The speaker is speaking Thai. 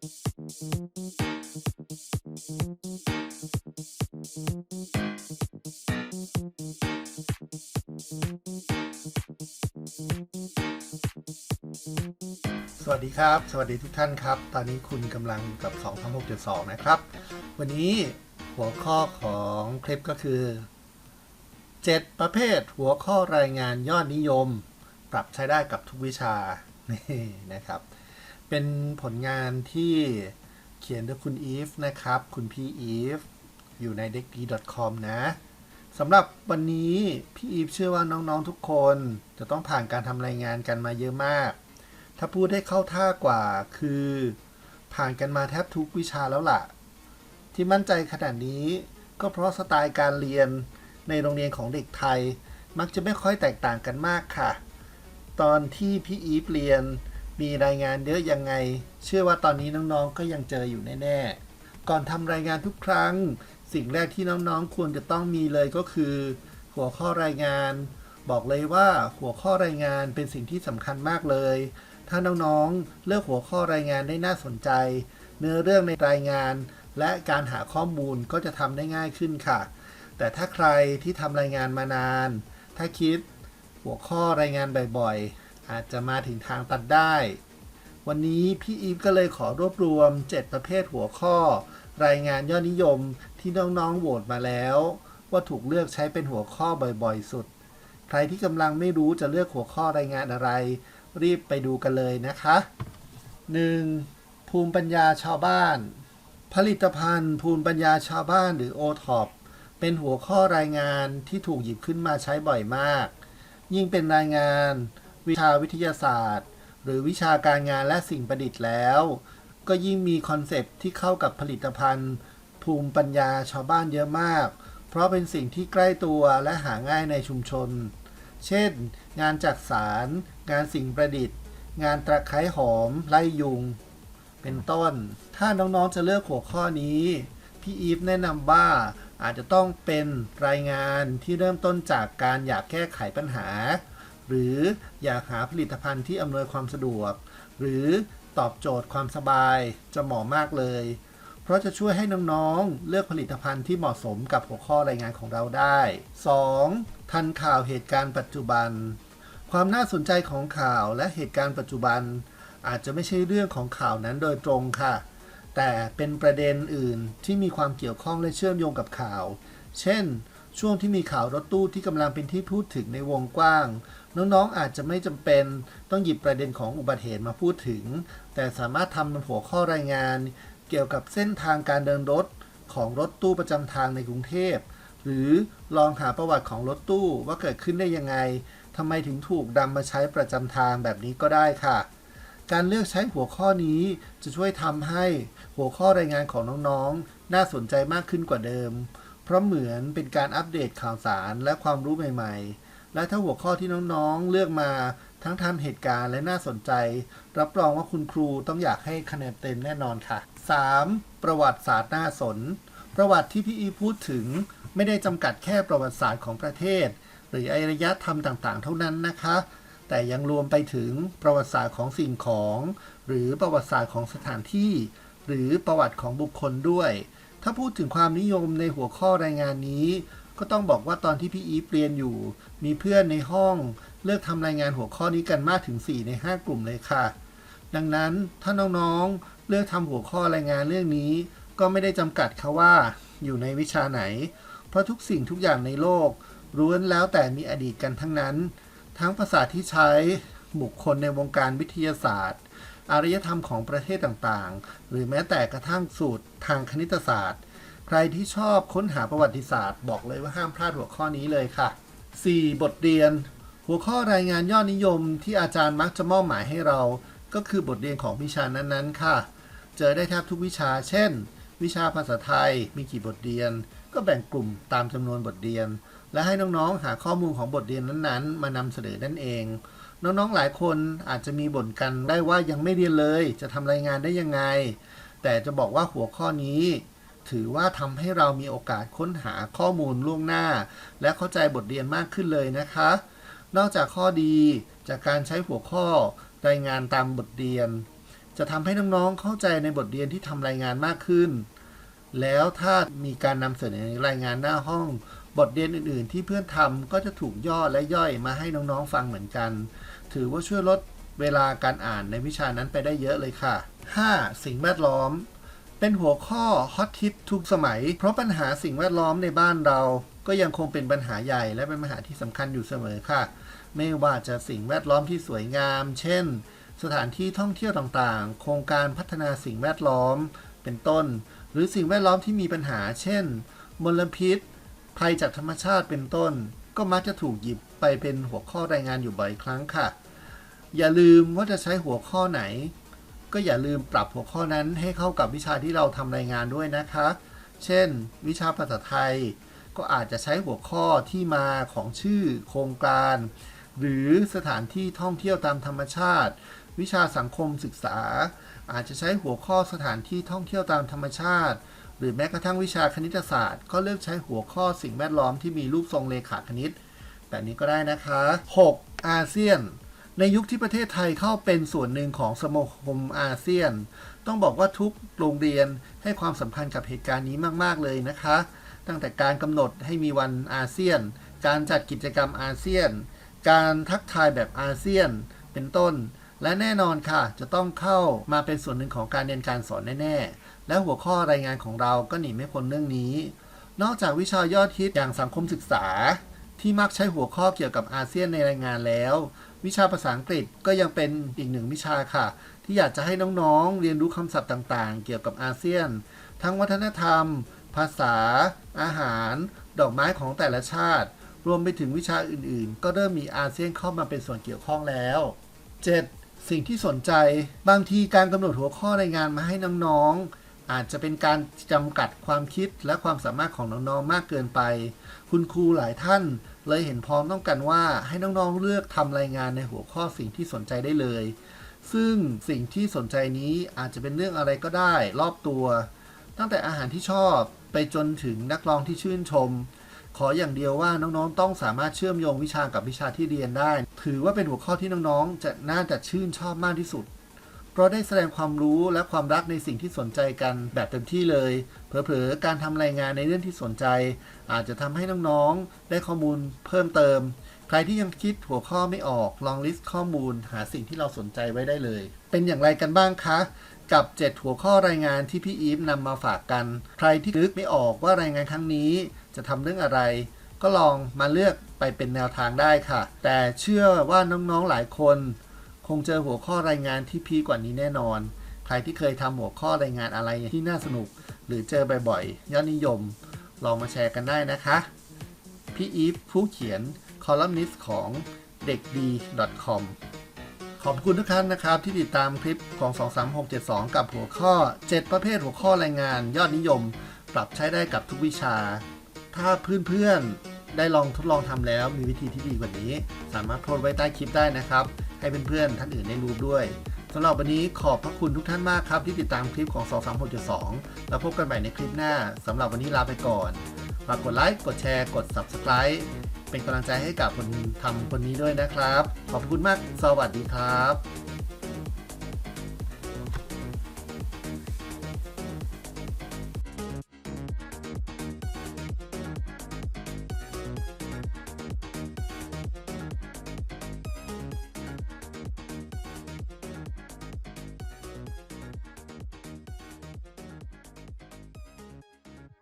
สวัสดีครับ สวัสดีทุกท่านครับ ตอนนี้คุณกำลังอยู่กับ 2 3 6 2 นะครับ วันนี้หัวข้อของคลิปก็คือ 7 ประเภทหัวข้อรายงานยอดนิยม ปรับใช้ได้กับทุกวิชา นี่นะครับ เป็นผลงานที่เขียนโดยคุณอีฟนะครับ คุณพี่อีฟอยู่ใน d e c k d c o m นะสำหรับวันนี้พี่อีฟเชื่อว่าน้องๆทุกคนจะต้องผ่านการทำรายงานกันมาเยอะมาก ถ้าพูดให้เข้าท่ากว่าคือ ผ่านกันมาแทบทุกวิชาแล้วล่ะ ที่มั่นใจขนาดนี้ ก็เพราะสไตล์การเรียนในโรงเรียนของเด็กไทย มักจะไม่ค่อยแตกต่างกันมากค่ะ ตอนที่พี่อีฟเรียน มีรายงานเยอะยังไง เชื่อว่าตอนนี้น้องๆ ก็ยังเจออยู่แน่ๆ ก่อนทำรายงานทุกครั้ง สิ่งแรกที่น้องๆ ควรจะต้องมีเลยก็คือ หัวข้อรายงาน บอกเลยว่าหัวข้อรายงานเป็นสิ่งที่สำคัญมากเลย ถ้าน้องๆ เลือกหัวข้อรายงานได้น่าสนใจ เนื้อเรื่องในรายงาน และการหาข้อมูลก็จะทำได้ง่ายขึ้นค่ะ แต่ถ้าใครที่ทำรายงานมานาน ถ้าคิดหัวข้อรายงานบ่อยๆ อาจจะมาถึงทางตัดได้ วันนี้พี่อีฟก็เลยขอรวบรวม 7 ประเภทหัวข้อ รายงานยอดนิยมที่น้องๆโหวตมาแล้ว ว่าถูกเลือกใช้เป็นหัวข้อบ่อยๆ สุด ใครที่กำลังไม่รู้จะเลือกหัวข้อรายงานอะไร รีบไปดูกันเลยนะคะ 1. ภูมิปัญญาชาวบ้าน ผลิตภัณฑ์ ภูมิปัญญาชาวบ้านหรือ o t o p เป็นหัวข้อรายงานที่ถูกหยิบขึ้นมาใช้บ่อยมาก ยิ่งเป็นรายงาน วิชาวิทยาศาสตร์ หรือวิชาการงานและสิ่งประดิษฐ์แล้ว ก็ยิ่งมีคอนเซปต์ที่เข้ากับผลิตภัณฑ์ ภูมิปัญญาชาวบ้านเยอะมาก เพราะเป็นสิ่งที่ใกล้ตัวและหาง่ายในชุมชน เช่น งานจักสาร งานสิ่งประดิษฐ์ งานตะไคร้หอม ไล่ยุง เป็นต้น ถ้าน้องๆจะเลือกหัวข้อนี้ พี่อีฟแนะนำว่าอาจจะต้องเป็นรายงานที่เริ่มต้นจากการอยากแก้ไขปัญหา หรืออยากหาผลิตภัณฑ์ที่อำนวยความสะดวก หรือตอบโจทย์ความสบายจะเหมาะมากเลย เพราะจะช่วยให้น้องๆ เลือกผลิตภัณฑ์ที่เหมาะสมกับหัวข้อรายงานของเราได้ 2. ทันข่าวเหตุการณ์ปัจจุบัน ความน่าสนใจของข่าวและเหตุการณ์ปัจจุบัน อาจจะไม่ใช่เรื่องของข่าวนั้นโดยตรงค่ะ แต่เป็นประเด็นอื่นที่มีความเกี่ยวข้องและเชื่อมโยงกับข่าว เช่น ช่วงที่มีข่าวรถตู้ที่กำลังเป็นที่พูดถึงในวงกว้าง น้องๆอาจจะไม่จำเป็นต้องหยิบประเด็นของอุบัติเหตุมาพูดถึง แต่สามารถทำเป็นหัวข้อรายงาน เกี่ยวกับเส้นทางการเดินรถของรถตู้ประจำทางในกรุงเทพ หรือลองหาประวัติของรถตู้ว่าเกิดขึ้นได้ยังไงทำไมถึงถูกนำมาใช้ประจำทางแบบนี้ก็ได้ค่ะ การเลือกใช้หัวข้อนี้จะช่วยทำให้หัวข้อรายงานของน้องๆ น่าสนใจมากขึ้นกว่าเดิม เพราะเหมือนเป็นการอัปเดตข่าวสารและความรู้ใหม่ ๆ และถ้าหัวข้อที่น้องๆเลือกมาทั้งทันเหตุการณ์และน่าสนใจ รับรองว่าคุณครูต้องอยากให้คะแนนเต็มแน่นอนค่ะ 3. ประวัติศาสตร์น่าสน ประวัติที่พี่อีพูดถึงไม่ได้จำกัดแค่ประวัติศาสตร์ของประเทศ หรืออารยธรรมต่างๆ เท่านั้นนะคะ แต่ยังรวมไปถึงประวัติศาสตร์ของสิ่งของ หรือประวัติศาสตร์ของสถานที่ หรือประวัติของบุคคลด้วย ถ้าพูดถึงความนิยมในหัวข้อรายงานนี้ ก็ต้องบอกว่าตอนที่พี่อีฟเรียนอยู่ มีเพื่อนในห้องเลือกทำรายงานหัวข้อนี้กันมากถึง 4 ใน 5 กลุ่มเลยค่ะ ดังนั้นถ้าน้องๆเลือกทำหัวข้อรายงานเรื่องนี้ ก็ไม่ได้จำกัดค่ะว่า อยู่ในวิชาไหน เพราะทุกสิ่งทุกอย่างในโลกล้วนแล้วแต่มีอดีตกันทั้งนั้น ทั้งภาษาที่ใช้บุคคลในวงการวิทยาศาสตร์ อารยธรรมของประเทศต่างๆ หรือแม้แต่กระทั่งสูตรทางคณิตศาสตร์ ใครที่ชอบค้นหาประวัติศาสตร์ บอกเลยว่าห้ามพลาดหัวข้อนี้เลยค่ะ 4. บทเรียน หัวข้อรายงานยอดนิยมที่อาจารย์มักจะมอบหมายให้เรา ก็คือบทเรียนของวิชานั้นๆ ค่ะ เจอได้แทบทุกวิชา เช่น วิชาภาษาไทยมีกี่บทเรียน ก็แบ่งกลุ่มตามจำนวนบทเรียน และให้น้องๆ หาข้อมูลของบทเรียนนั้นๆ มานำเสนอนั่นเอง น้องๆ หลายคนอาจจะมีบ่นกันได้ว่ายังไม่เรียนเลย จะทำรายงานได้ยังไง แต่จะบอกว่าหัวข้อนี้ ถือว่าทำให้เรามีโอกาสค้นหาข้อมูลล่วงหน้า และเข้าใจบทเรียนมากขึ้นเลยนะคะ นอกจากข้อดีจากการใช้หัวข้อรายงานตามบทเรียน จะทำให้น้องๆเข้าใจในบทเรียนที่ทำรายงานมากขึ้น แล้วถ้ามีการนำเสนอรายงานหน้าห้อง บทเรียนอื่นๆ ที่เพื่อนทำก็จะถูกย่อและย่อยมาให้น้องๆฟังเหมือนกัน ถือว่าช่วยลดเวลาการอ่านในวิชานั้นไปได้เยอะเลยค่ะ 5. สิ่งแวดล้อม เป็นหัวข้อฮอตฮิตทุกสมัย เพราะปัญหาสิ่งแวดล้อมในบ้านเรา ก็ยังคงเป็นปัญหาใหญ่และเป็นปัญหาที่สำคัญอยู่เสมอค่ะ ไม่ว่าจะสิ่งแวดล้อมที่สวยงาม เช่น สถานที่ท่องเที่ยวต่างๆ โครงการพัฒนาสิ่งแวดล้อม เป็นต้น หรือสิ่งแวดล้อมที่มีปัญหา เช่น มลพิษ ภัยจากธรรมชาติเป็นต้น ก็มักจะถูกหยิบไปเป็นหัวข้อรายงานอยู่บ่อยครั้งค่ะ อย่าลืมว่าจะใช้หัวข้อไหน ก็อย่าลืมปรับหัวข้อนั้นให้เข้ากับวิชาที่เราทำรายงานด้วยนะคะ เช่น วิชาภาษาไทย ก็อาจจะใช้หัวข้อที่มาของชื่อโครงการ หรือสถานที่ท่องเที่ยวตามธรรมชาติ วิชาสังคมศึกษา อาจจะใช้หัวข้อสถานที่ท่องเที่ยวตามธรรมชาติ หรือแม้กระทั่งวิชาคณิตศาสตร์ ก็เลือกใช้หัวข้อสิ่งแวดล้อมที่มีรูปทรงเลขาคณิต แบบนี้ก็ได้นะคะ 6. อาเซียน ในยุคที่ประเทศไทยเข้าเป็นส่วนหนึ่งของสมาคมอาเซียน ต้องบอกว่าทุกโรงเรียนให้ความสำคัญกับเหตุการณ์นี้มาก ๆ เลยนะคะ ตั้งแต่การกำหนดให้มีวันอาเซียน การจัดกิจกรรมอาเซียน การทักทายแบบอาเซียน เป็นต้น และแน่นอนค่ะ จะต้องเข้ามาเป็นส่วนหนึ่งของการเรียนการสอนแน่ ๆ และหัวข้อรายงานของเราก็หนีไม่พ้นเรื่องนี้ นอกจากวิชายอดฮิตอย่างสังคมศึกษา ที่มักใช้หัวข้อเกี่ยวกับอาเซียนในรายงานแล้ว วิชาภาษาอังกฤษก็ยังเป็นอีกหนึ่งวิชาค่ะ ที่อยากจะให้น้องๆ เรียนรู้คำศัพท์ต่างๆ เกี่ยวกับอาเซียน ทั้งวัฒนธรรม ภาษา อาหาร ดอกไม้ของแต่ละชาติ รวมไปถึงวิชาอื่นๆ ก็เริ่มมีอาเซียนเข้ามาเป็นส่วนเกี่ยวข้องแล้ว 7. สิ่งที่สนใจ บางทีการกำหนดหัวข้อรายงานมาให้น้องๆ อาจจะเป็นการจำกัดความคิดและความสามารถของน้องๆมากเกินไป คุณครูหลายท่านเลยเห็นพ้องต้องกันว่าให้น้องๆเลือกทำรายงานในหัวข้อสิ่งที่สนใจได้เลย ซึ่งสิ่งที่สนใจนี้อาจจะเป็นเรื่องอะไรก็ได้รอบตัว ตั้งแต่อาหารที่ชอบไปจนถึงนักร้องที่ชื่นชม ขออย่างเดียวว่าน้องๆ ต้องสามารถเชื่อมโยงวิชากับวิชาที่เรียนได้ ถือว่าเป็นหัวข้อที่น้องๆ จะน่าจะชื่นชอบมากที่สุด เพราะได้แสดงความรู้และความรักในสิ่งที่สนใจกันแบบเต็มที่เลย เผลอๆ การทำรายงานในเรื่องที่สนใจ อาจจะทำให้น้องๆ ได้ข้อมูลเพิ่มเติม ใครที่ยังคิดหัวข้อไม่ออก ลองลิสต์ข้อมูลหาสิ่งที่เราสนใจไว้ได้เลย เป็นอย่างไรกันบ้างคะกับ 7 หัวข้อรายงานที่พี่อีฟนำมาฝากกัน ใครที่นึกไม่ออกว่ารายงานครั้งนี้จะทำเรื่องอะไร ก็ลองมาเลือกไปเป็นแนวทางได้ค่ะ แต่เชื่อว่าน้องๆหลายคน งเจอหัวข้อรายงานที่พีกว่านี้แน่นอน ใครที่เคยทำหัวข้อรายงานอะไรที่น่าสนุก หรือเจอบ่อยๆยอดนิยม ลองมาแชร์กันได้นะคะ พี่อีฟผู้เขียนคอลัมนิสต์ของเด็กดี .com ขอบคุณทุกท่านนะครับ ที่ติดตามคลิปของ 23672 กับหัวข้อ 7 ประเภทหัวข้อรายงานยอดนิยม ปรับใช้ได้กับทุกวิชา ถ้าเพื่อนๆได้ลองทดลองทำแล้วมีวิธีที่ดีกว่านี้ สามารถโพสต์ไว้ใต้คลิปได้นะครับ ให้เพื่อนๆท่านอื่นได้รู้ด้วยสำหรับวันนี้ขอบพระคุณทุกท่านมากครับที่ติดตามคลิปของ 236.2 แล้วพบกันใหม่ในคลิปหน้าสำหรับวันนี้ลาไปก่อนฝากกดไลค์กดแชร์กด Subscribe เป็นกำลังใจให้กับคนทำคนนี้ด้วยนะครับ ขอบคุณมาก สวัสดีครับ